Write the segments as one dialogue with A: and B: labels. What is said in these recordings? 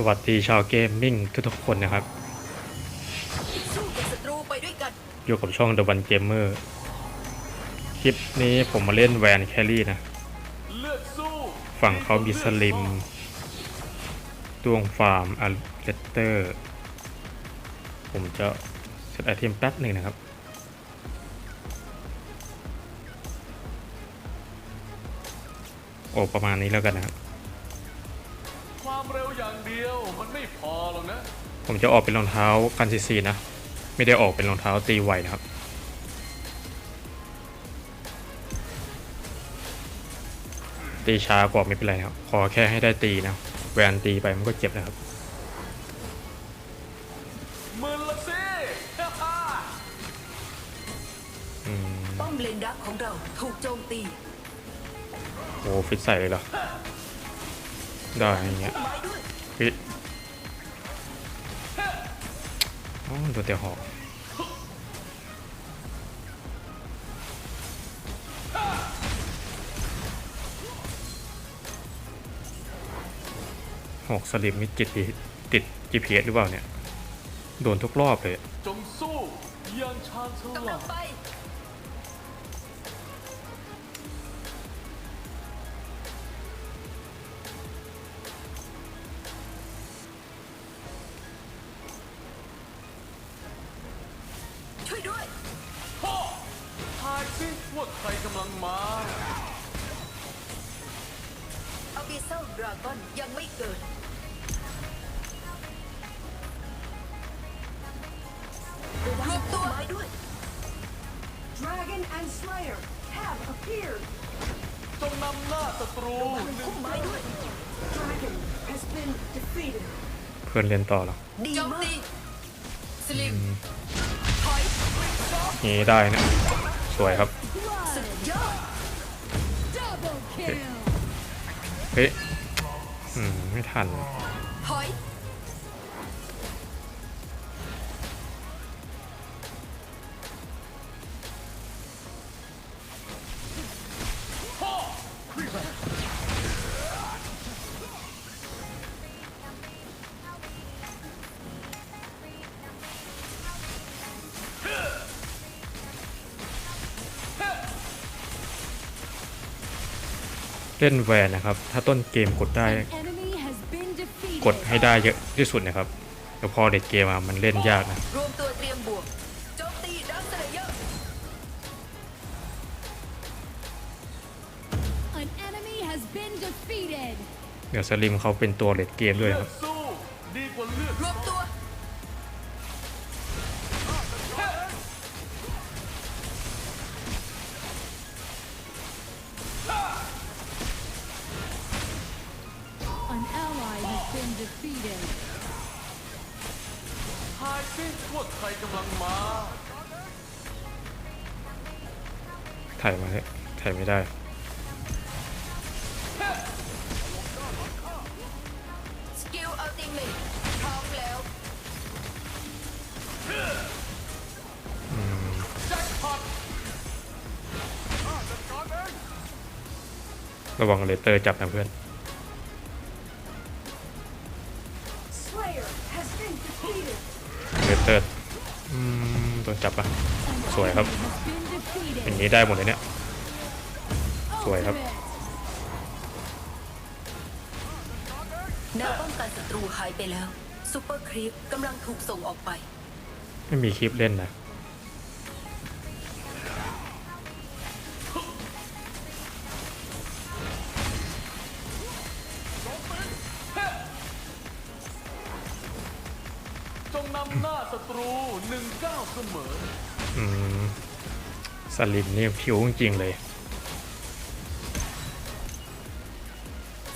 A: ส
B: วัสดีชาวเกมมิ่งทุกๆคนนะครับ
A: สู้กับศัตรูไปด้วยกัน
B: อยู่กับช่อง The One Gamer คลิปนี้ผมมาเล่นแวนแครี่นะ
C: เลือดสู้
B: ฝั่งเขามีสลิม ดวงฟาร์มอัลเลตเตอร์ ผมจะเซตไอเทมแป๊บหนึ่งนะครับ โอ้ประมาณนี้แล้วกันนะครับ
C: ความเร็วอย่างเดียวมันไม่พอหรอกนะ
B: ผมจะออกเป็นรองเท้ากันซีซีนะ ไม่ได้ออกเป็นรองเท้าตีไวนะครับตีช้ากว่าไม่เป็นไรนะครับ ขอแค่ให้ได้ตีนะ แวนตีไปมันก็เจ็บนะครับ
C: มือละสิ
B: อืม
A: ป้อมเลนดักของเราถูกโจมตี
B: โอ้ฟิตใส่เลยเหรอ ได้อย่างเงี้ย
A: ไม้ด้วย
B: ฟิตอ๋อตัวเตียวหอกหอกสลิมนี่จิตติติด GPS หรือเปล่าเนี่ย โดนทุกรอบเลย
C: จงสู้อย่างชาญฉ
A: กำ
C: ลา
A: ลั
C: ด สิว่าใครกำลังมา
A: อ b ิ s ซ l ดราก้อนยังไม่เกิด รวบตัวไม้ด้วย
D: Dragon and Slayer have appeared.
C: จงนำหน้าศัตรู
A: พุ่มไม้ด้วย
D: Dragon has been defeated.
B: เพื่อนเรียนต่อเหรอ
A: ดีมากสลิมถอย
B: นี่ได้นะ สวยครับ
A: สุดยอด
D: Double kill.
B: เฮ้ยอืมไม่ทัน เล่นแวนนะครับ ถ้าต้นเกมกดได้
D: Enemy has been defeated.
B: กดให้ได้เยอะที่สุดนะครับแต่พอเด็ดเกมมามันเล่นยากนะ
A: รวมตัวเตรียมบวกโจมตีดักสเลเยอร์
D: An enemy has been defeated.
B: เดี๋ยวสลิมเขาเป็นตัวเด็ดเกมด้วย
C: เลื
B: นะ
C: อ
B: ค
C: ด
B: รับ ถ่ายมาเลยถ่ายไม่ได้
A: สกิลอัลติเมทพร้อมแล้ว
C: แจ็คพอต
B: ระวังเลเตอร์จับนะเพื่อน
D: Slayer has been defeated.
B: เลเตอร์ อืมโดนจับปะสวยครับ
D: Has been
B: อย่าง
D: defeated.
B: นี้ได้หมดเลยเนี่ย สวยครับ
D: Ultimate.
A: แนวป้องกันศัตรูหายไปแล้วซูเปอร์ครีปกำลังถูกส่งออกไป
B: ไม่มีคลิปเล่นนะ
C: จงนำหน้าศัตรูหนึ่งก้าวเสมอ
B: อืม สลิมนี่ผิวจริงๆเลย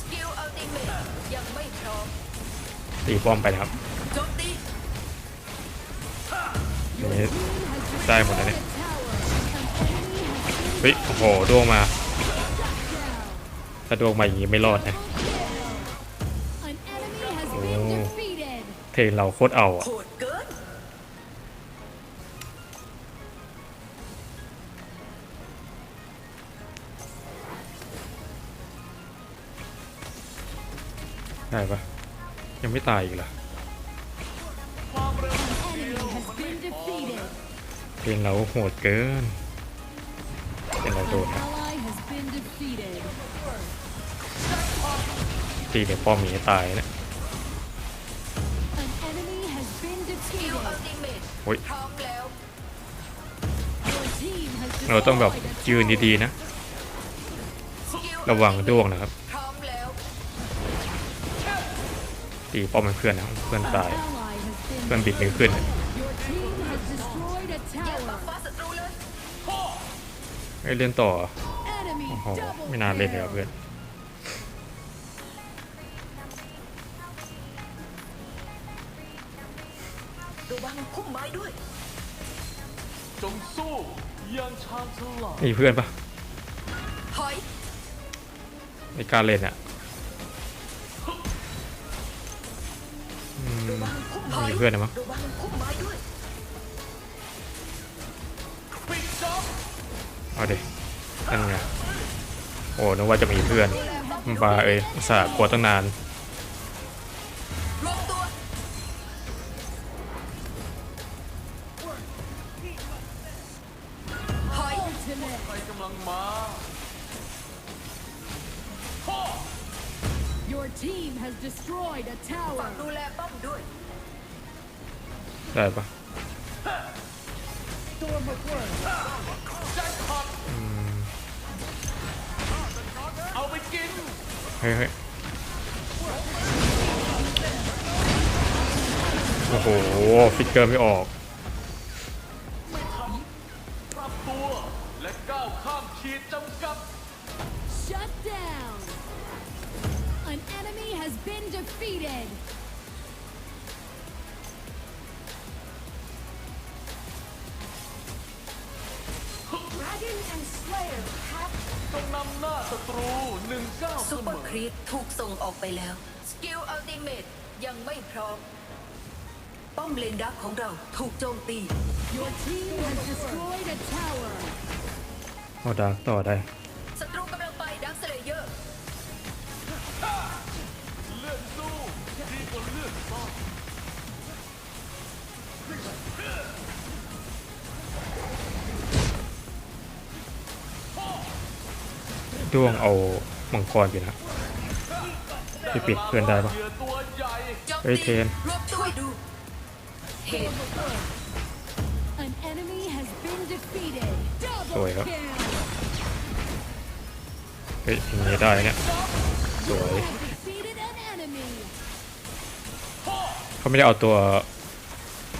A: สกิลอัลติเมทยังไม่พร้อม
B: ตีป้อมไปนะครับ
A: โจมตี
B: อันนี้ได้หมดแล้วเนี่ย
D: Tower. An enemy has been
B: เฮ้ยโอ้โหดวงมา
D: down.
B: ถ้าดวงมาอย่างนี้ไม่รอดนะ
D: An enemy has
B: Oh.
D: been defeated.
B: เทรนเราโคตรเอาอะ ได้ปะยังไม่ตายอีกเหรอ
C: เป็
D: น
B: เราโหดเกินเป็นเราโดนนะตีเดียวป้อมมีตายนะโอ้ยเราต้องแบบยืนดีๆนะ ระวังด้วงนะครับ ตีป้อมเป็นเพื่อนนะเพื่อน
D: An
B: ตาย
D: ally has been
B: เพื่อนบิดไม่ขึ้น
D: Your team has destroyed a
A: แย่งบัฟ
D: tower.
A: ฟ้าศัตรูเลย
B: เอ้ยเล่นต่อ
D: Enemy
B: โอ้โห
D: double
B: ไม่นานเล่นเลย
D: kill.
B: ครับเพื่อน
A: ระวังพุ่มไม้ด้วย
C: จงสู้อยังชาญฉลาด
B: มีเพื่อนปะ
A: ถอย
B: ในการเล่นอะ มีเพื่อนนะมั้ง
A: ระวังพุ่มไม้ด้วย
C: ปิดจ็อบ
B: เอาดินั่นไงโอ้นึกว่าจะมีเพื่อนมันบาเอ้ยสาบกลัวตั้งนาน
D: Your team has destroyed a
A: ฝาก
D: tower.
A: ดูแลป้อมด้วย
B: ได้ปะ
D: Storm of Worth.
C: เอาไปกิน
B: เฮ้ยเฮ้ยโอ้โห ฟิกเกอร์ไม่ออก
C: ปรับตัว และก้าวข้ามขีดจำกัด
D: Shut down. An enemy has been defeated. Dragon and Slayer have
C: จงนำหน้าศัตรูหนึ่งเก้าเส
A: ซูเป
C: ม
A: อร์
C: อ
A: ครีปถูกส่งออกไปแล้ว สกิลอัลติเมทยังไม่พร้อม ป้อมเลนดักของเราถูกโจมตี
D: your team has destroyed a tower.
B: เอาดาร์กต่อได้
C: ช่ว
B: งเอามังกรอยู่นะไปปิดเพื่อนได้ปะ
C: เฮ้
B: ยเทน
A: สวยครับเฮ้
B: ยอย่างนี้ได้เนี่ยสวยเขาไม่ได้เอาตัว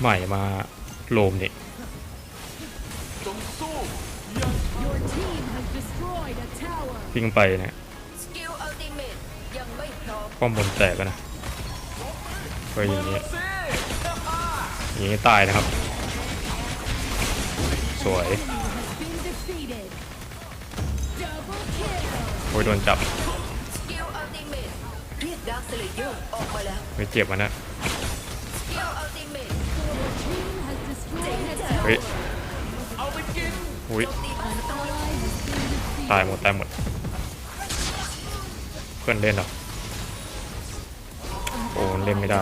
B: ใหม่มาโลม
C: เนี่ย
B: วิ่งไปเนี่ย
A: สกิลอัลติเมทยังไม่พร้อม
B: ป้อมบนแตกแล้วนะเฮ้ยอย่างนี้
C: เซ่
B: อย่างนี้ตายนะครับ สวย
D: Enemy has been defeated. Double kill.
B: โอ้ยโดนจับ
A: สกิลอัลติเมทเรียกดักสเลเยอร์ออกมาแล้ว
B: ไม่เจ็บมันนะ
A: สกิลอัลติเมท
D: Your team has destroyed a
B: เฮ้ย
D: tower.
C: เอาไปกิน
B: อุ้ย
A: โจมตีมัน
D: An ally has been defeated.
B: ตายหมดตายหมดเพื่อนเล่นหรอโอ้เล่นไม่ได้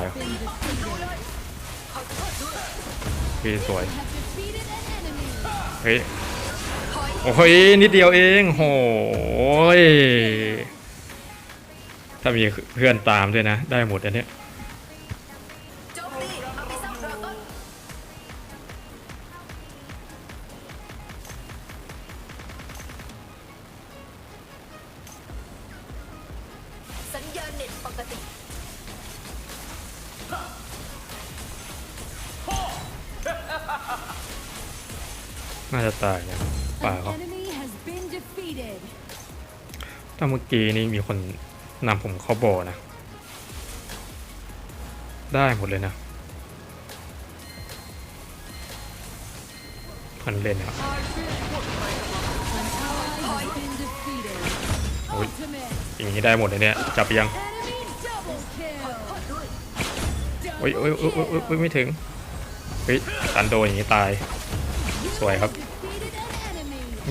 B: พี่สวย เฮ้ย
A: ถอย
B: โอ้ย นิดเดียวเองโหยถ้ามีเพื่อนตามด้วยนะ ได้หมดอันเนี้ย
A: ตา
B: ยนะป่า
D: An
B: เขา
D: enemy has been defeated.
B: ถ้าเมื่อกี้นี้มีคนนำผมเข้าบ่อนะ ได้หมดเลยนะคนเล่นครับ
D: An ally has been defeated.
B: Ui.
D: Ultimate.
B: อย่างนี้ได้หมดเลยเนี่ย จับยัง
D: Enemy double
A: ขอ
D: kill.
A: โทษด้วย
B: โอ้ยโอ้ยโอ้ยโอ้ยโอ้ยไม่ถึงเฮ้ยตันโดนอย่างนี้ตาย สวยครับ
D: Defeated an enemy.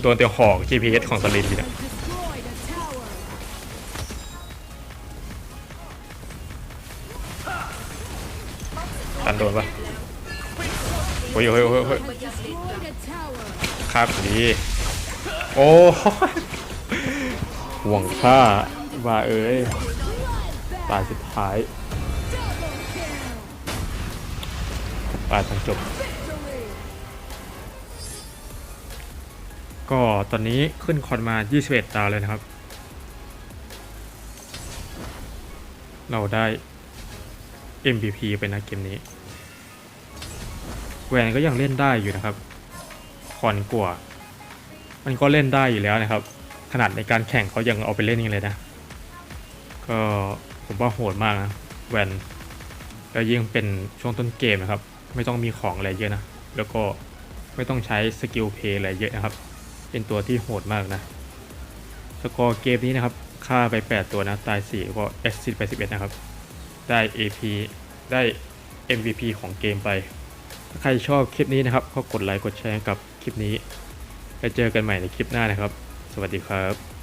B: โดนเตียวหอก GPS ของสลินเนี่ยตันโดนปะโอ้ยโอ้ยโอ้ยโอ้ยฆ่าผีโอ้ห่วงข้าว่าเอ้ยตายสุดท้ายตายทางจบ ก็ตอนนี้ขึ้นคอนมา 21 ดาวเลยนะครับ เราได้ MVP ไปนะเกมนี้ แวนก็ยังเล่นได้อยู่นะครับ คอนกว่า มันก็เล่นได้อยู่แล้วนะครับ ขนาดในการแข่งเขายังเอาไปเล่นยังเลยนะ ก็ผมว่าโหดมากนะ แวนแล้วยิ่งเป็นช่วงต้นเกมนะครับ ไม่ต้องมีของอะไรเยอะนะ แล้วก็ไม่ต้องใช้สกิลเพย์อะไรเยอะนะครับ เป็นตัวที่โหดมากนะ สกอร์เกมนี้นะครับฆ่าไป 8 ตัวนะ ตาย 4 ก็เอซิดไป 11 นะครับ ได้ AP ได้ MVP ของเกมไป ถ้าใครชอบคลิปนี้นะครับ ก็กดไลค์ กดแชร์กับคลิปนี้ ไปเจอกันใหม่ในคลิปหน้านะครับ สวัสดีครับ